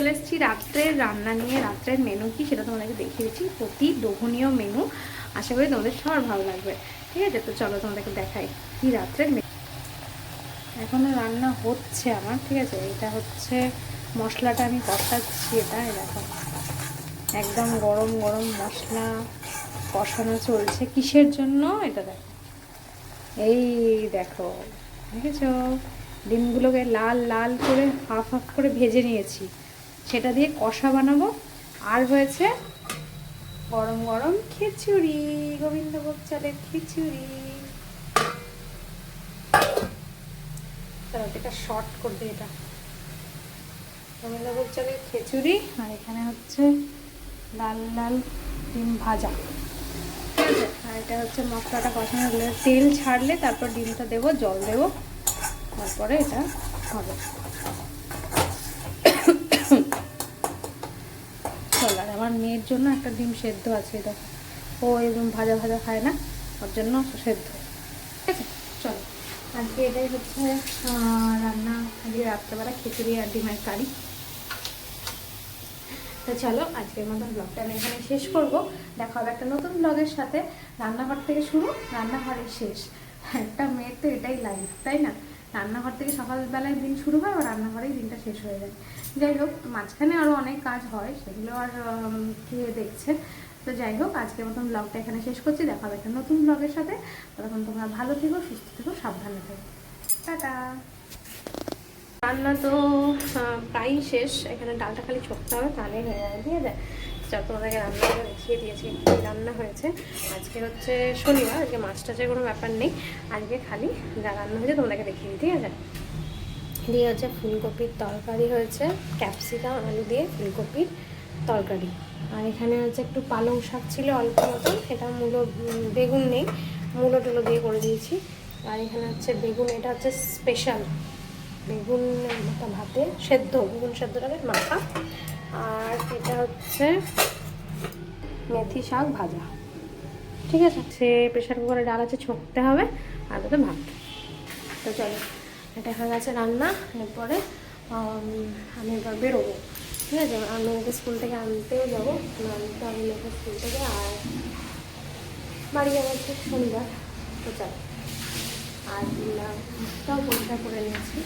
চলে এসেছি রাত্রের রান্না নিয়ে, রাত্রের মেনু কি সেটা তোমাদেরকে দেখিয়েছি প্রতি লোভনীয় মেনু আশা করি তোমাদের সবার ভালো লাগবে। ঠিক আছে? তো চলো তোমাদেরকে দেখাই কি রাত্রের মেনু এখনও রান্না হচ্ছে আমার, ঠিক আছে? এটা হচ্ছে মশলাটা আমি কষাচ্ছি এটা দেখো। একদম গরম গরম মশলা কষানো চলছে। কিসের জন্য? এটা দেখো। এই দেখো, দেখেছ? ডিমগুলোকে লাল লাল করে, হাফ হাফ করে ভেজে নিয়েছি। সেটা দিয়ে কষা বানাবো। আর হয়েছে গরম গরম খিচুড়ি, গোবিন্দভোগ চালের খিচুড়ি। এটা শর্ট করবে এটা। গোবিন্দভোগ চালের খিচুড়ি, আর এখানে হচ্ছে লাল লাল ডিম ভাজা। আর এটা হচ্ছে মশলাটা কষানো তেল ছাড়লে তারপর ডিমটা দেবো, জল দেবো। তারপরে এটা হবে। চল আর আমার মেয়ের জন্য একটা ডিম সেদ্ধ আছে দেখো ও একদম ভাজা ভাজা খায় না, ওর জন্য সেদ্ধ। ঠিক আছে, চলো। আজকে এটাই হচ্ছে রান্না। আজকে রাত্রেবেলা খিচুড়ি আর ডিমের কারি। তো চলো, আজকের মতন ব্লগটা আমি এখানে শেষ করব। দেখা হবে একটা নতুন ব্লগের সাথে। রান্নাঘর থেকে শুরু, রান্নাঘরের শেষ। একটা মেয়ের তো এটাই লাইফ তাই না? রান্নাঘর থেকে সকালবেলায় দিন শুরু হয় আর রান্নাঘরেই দিনটা শেষ হয়ে যায়। যাই হোক মাঝখানে আরও অনেক কাজ হয় সেগুলো আর কে দেখছে? তো যাই হোক আজকের মতন ব্লগটা এখানে শেষ করছি। দেখা হবে একটা নতুন ব্লগের সাথে। তখন তোমরা ভালো থেকো সুস্থ থেকো সাবধানে থেকো। টাটা! রান্না তো আহ, প্রায়ই শেষ। এখানে ডালটা খালি ছোটতে হবে তাহলেই হয়ে যাবে। ঠিক আছে? চল তোমাদেরকে রান্নাটা দেখিয়ে দিয়েছি, কি রান্না হয়েছে। আজকে হচ্ছে শনিবার, আজকে মাছ টাছের কোনো ব্যাপার নেই। আজকে খালি যা রান্না হয়েছে তোমাদেরকে দেখিয়ে দিই, ঠিক আছে? দিয়ে হচ্ছে ফুলকপির তরকারি হয়েছে, ক্যাপসিকাম, আলু দিয়ে ফুলকপির তরকারি। আর এখানে হচ্ছে একটু পালং শাক ছিল অল্প মতন এটা মূলো বেগুন নেই, মূলো টুলো দিয়ে করে দিয়েছি। আর এখানে হচ্ছে বেগুন, এটা হচ্ছে স্পেশাল। বেগুন মাথা ভাতে, সেদ্ধ, বেগুন সেদ্ধটাকে মাখা। আর এটা হচ্ছে মেথি শাক ভাজা। ঠিক আছে? সে প্রেশার কুকারে ডাল আছে ছকতে হবে আর ওটা ভাত। তো চলো এটা হয়ে গেছে রান্না এরপরে আমি এবার বেরোবো ঠিক আছে? আমি মেয়েকে স্কুল থেকে আনতেও যাব আনতে আমি মেয়েকে স্কুল থেকে আর বাড়ি যাব হচ্ছে শনিবার তো চলো আর মুখটাও পরিষ্কার করে নিয়েছি।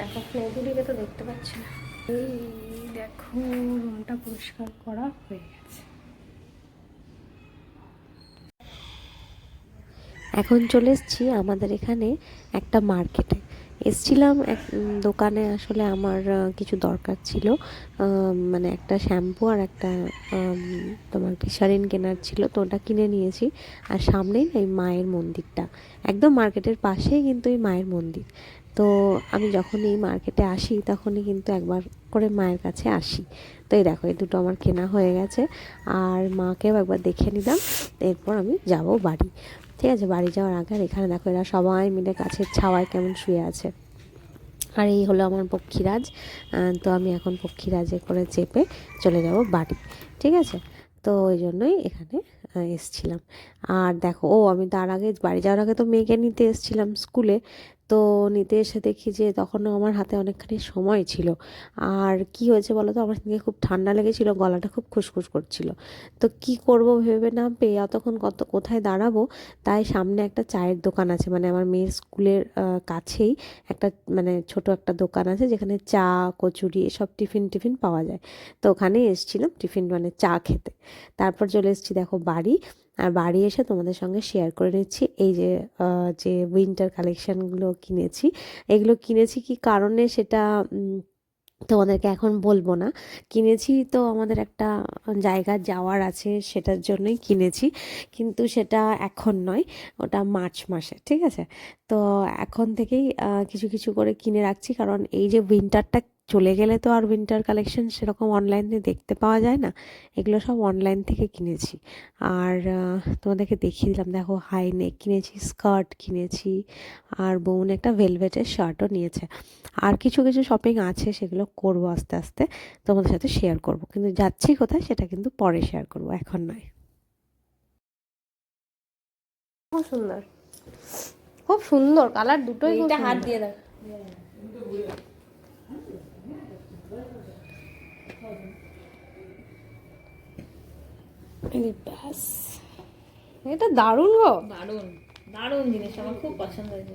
দেখো মেয়েগুলিকে তো দেখতে পাচ্ছি না। এই দেখো রুমটা পরিষ্কার করা হয়ে গেছে। এখন চলে এসেছি আমাদের এখানে একটা মার্কেটে এসছিলাম এক দোকানে আসলে আমার কিছু দরকার ছিল। মানে একটা শ্যাম্পু আর একটা তোমার গ্লিসারিন কেনার ছিল, তো ওটা কিনে নিয়েছি। আর সামনেই এই মায়ের মন্দিরটা। একদম মার্কেটের পাশেই কিন্তু এই মায়ের মন্দির। তো আমি যখন এই মার্কেটে আসি, তখনই কিন্তু একবার করে মায়ের কাছে আসি। তো এই দেখো, এই দুটো আমার কেনা হয়ে গেছে। আর মাকেও একবার দেখে নিলাম। এরপর আমি যাব বাড়ি। ঠিক আছে, বাড়ি যাওয়ার আগে আর এখানে দেখো, এরা সবাই মিলে গাছের ছাওয়ায় কেমন শুয়ে আছে। আর এই হলো আমার পক্ষীরাজ। তো আমি এখন পক্ষীরাজে করে চেপে চলে যাব বাড়ি। ঠিক আছে? তো ওই জন্যই এখানে এসছিলাম। আর দেখো, ও আমি তার আগে বাড়ি যাওয়ার আগে তো মেয়েকে নিতে এসছিলাম স্কুলে। তো নিতে এসে দেখি যে তখনও আমার হাতে অনেকখানি সময় ছিল। আর কি হয়েছে বলো তো? আমার দিকে খুব ঠান্ডা লেগেছিল, গলাটা খুব খুসখুস করছিল। তো কি করব ভেবে না পেয়ে অতক্ষণ কত, কোথায় দাঁড়াবো? তাই সামনে একটা চায়ের দোকান আছে। মানে আমার মেয়ের স্কুলের কাছেই একটা মানে ছোট একটা দোকান আছে যেখানে চা, কচুরি এসব টিফিন টিফিন পাওয়া যায়। তো ওখানেই এসেছিলাম টিফিন মানে চা খেতে। তারপর চলে এসেছি দেখো বাড়ি। আর বাড়ি এসে তোমাদের সঙ্গে শেয়ার করে নিচ্ছি। এই যে যে উইন্টার কালেকশানগুলো কিনেছি, এগুলো কিনেছি কি কারণে সেটা তোমাদেরকে এখন বলব না। কিনেছি তো আমাদের একটা জায়গা যাওয়ার আছে, সেটার জন্যই কিনেছি। কিন্তু সেটা এখন নয়, ওটা মার্চ মাসে, ঠিক আছে? তো এখন থেকেই কিছু কিছু করে কিনে রাখছি। কারণ এই যে উইন্টারটা চলে গেলে তো আর উইন্টার কালেকশন সেরকম অনলাইনে দেখতে পাওয়া যায় না। এগুলো সব অনলাইন থেকে কিনেছি। আর তোমাদেরকে দেখিয়ে দিলাম দেখো হাই নেক কিনেছি স্কার্ট কিনেছি আর বোন একটা ভেলভেটের শার্টও নিয়েছে। আর কিছু কিছু শপিং আছে সেগুলো করব আস্তে আস্তে তোমাদের সাথে শেয়ার করব। কিন্তু যাচ্ছি কোথায় সেটা কিন্তু পরে শেয়ার করব এখন নয়। খুব সুন্দর। খুব সুন্দর কালার দুটোই হাত দিয়ে দাও। এই ব্যাস। এটা দারুণ গো। দারুণ দারুণ জিনিস আমার খুব পছন্দ হয়েছে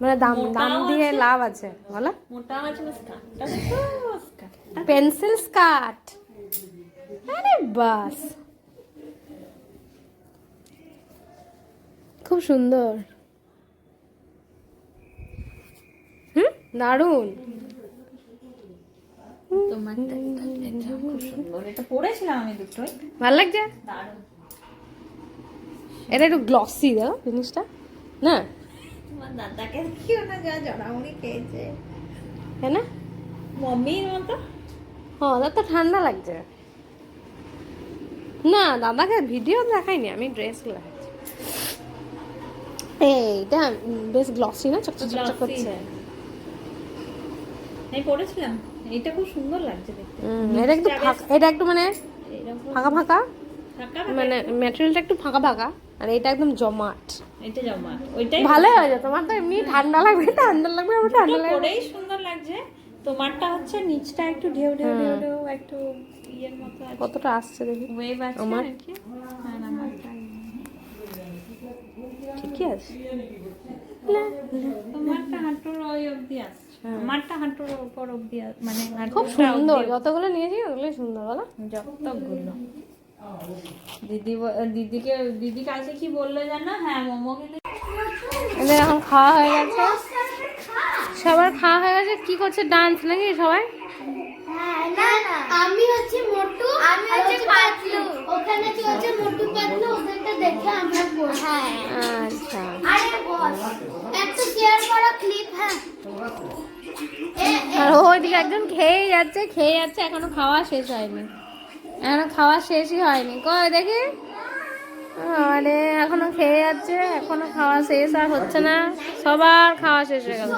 মানে দাম দাম দিয়ে লাভ আছে বলো। মোটা আছে না স্কার্ট? Pencil skirt. আরে বাস খুব সুন্দর। হুম? দারুণ। তোমারটা এটা খুব সুন্দর এটা পরেছিলাম আমি দুটোই। ভালো লাগছে? দারুণ। এটা একটু গ্লসি জিনিসটা? না? তোমার দাদাকে দেখিও না যা জড়ামুড়ি খেয়েছে। হ্যাঁ না? মম্মির মতো। হ্যাঁ ওদের তো ঠান্ডা লাগছে। না দাদাকে ভিডিও দেখাইনি আমি ড্রেস দেখাচ্ছি। এইটা বেশ গ্লসি না? চকচক চকচক। করছে। আমি পরেছিলাম এটা খুব সুন্দর লাগছে দেখতে। এটা একটু এটা একটু মানে ফাঁকা ফাঁকা? মানে ম্যাটেরিয়ালটা একটু ফাঁকা ফাঁকা আর এটা একদম জমাট। এটা জমা ওইটাই ভালো হয়েছে তোমার তো এমনি ঠান্ডা লাগবে ঠান্ডা লাগবে আমার ঠান্ডা লাগবে। পরেই সুন্দর লাগছে। তোমারটা হচ্ছে নিচটা একটু ঢেউ ঢেউ ঢেউ ঢেউ একটু ইয়ের মতো কতটা আসছে দেখি? ওয়েভ আছে আমার? আমারটা ঠিকই আছে। তোমারটা হাঁটুর ওই অবধি আসছে আমারটা হাঁটুর উপর অবধি আ- মানে খুব সুন্দর যতগুলো নিয়েছি ওগুলোই সুন্দর বলো। যতগুলো। দিদি দিদিকে দিদি কাছে কি বলল জানো? হ্যাঁ মোমো এদের এখন খাওয়া হয়ে গেছে। সবার খাওয়া হয়ে গেছে? কি করছে ডান্স নাকি সবাই? হ্যাঁ, আমি হচ্ছে মোটু আমি হচ্ছে পাতলু। ওখানে চলছে মোটু পাতলু? ওদেরটা দেখে আমরা হ্যাঁ আচ্ছা। আরে বস একটু শেয়ার করো ক্লিপ হ্যাঁ। আর ওইদিকে একজন খেয়ে যাচ্ছে খেয়ে যাচ্ছে, এখনও খাওয়া শেষ হয়নি। এখনও খাওয়া শেষই হয়নি। কয় দেখি? মানে এখনও খেয়ে যাচ্ছে, এখনও খাওয়া শেষ আর হচ্ছে না। সবার খাওয়া শেষ হয়ে গেল।